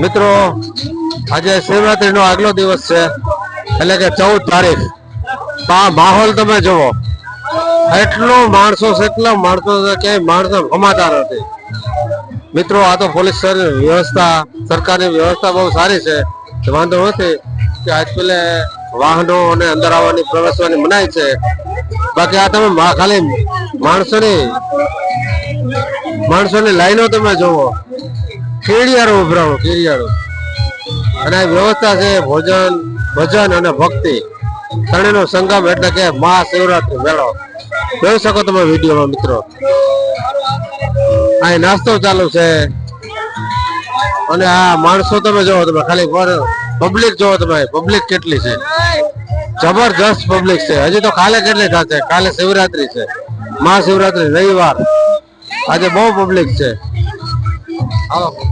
મિત્રો, આજે શિવરાત્રી નો આગલો દિવસ છે, એટલે કે ચૌદ તારીખ. માહોલ તમે જુઓ, એટલો માણસો છે, એટલા માણસો ક્યાંય માણસો સમાચાર નથી. મિત્રો, આ તો પોલીસ વ્યવસ્થા, સરકારની વ્યવસ્થા બહુ સારી છે વાંધો નથી કે આજ પેલે વાહનો અને અંદર આવવાની પ્રવેશવાની મનાય છે. બાકી આ તમે ખાલી માણસોની માણસોની લાઈનો તમે જુઓ. કેડિયારો ઉભરાવો કેડિયારો અને આ વ્યવસ્થા છે ભોજન, ભજન અને ભક્તિ. ત્રણેયનો સંગમ એટલે કે મહાશિવરાત્રિ મેળો. જોઈ શકો તમે વિડીયોમાં મિત્રો. આ નાસ્તો ચાલુ છે. અને આ માણસો તમે જોવો તમે, ખાલી પબ્લિક જોવો તમે પબ્લિક કેટલી છે. જબરજસ્ત પબ્લિક છે. હજી તો કાલે કેટલી થશે? કાલે શિવરાત્રી છે. મહાશિવરાત્રી રવિવાર. આજે બહુ પબ્લિક છે. આવો.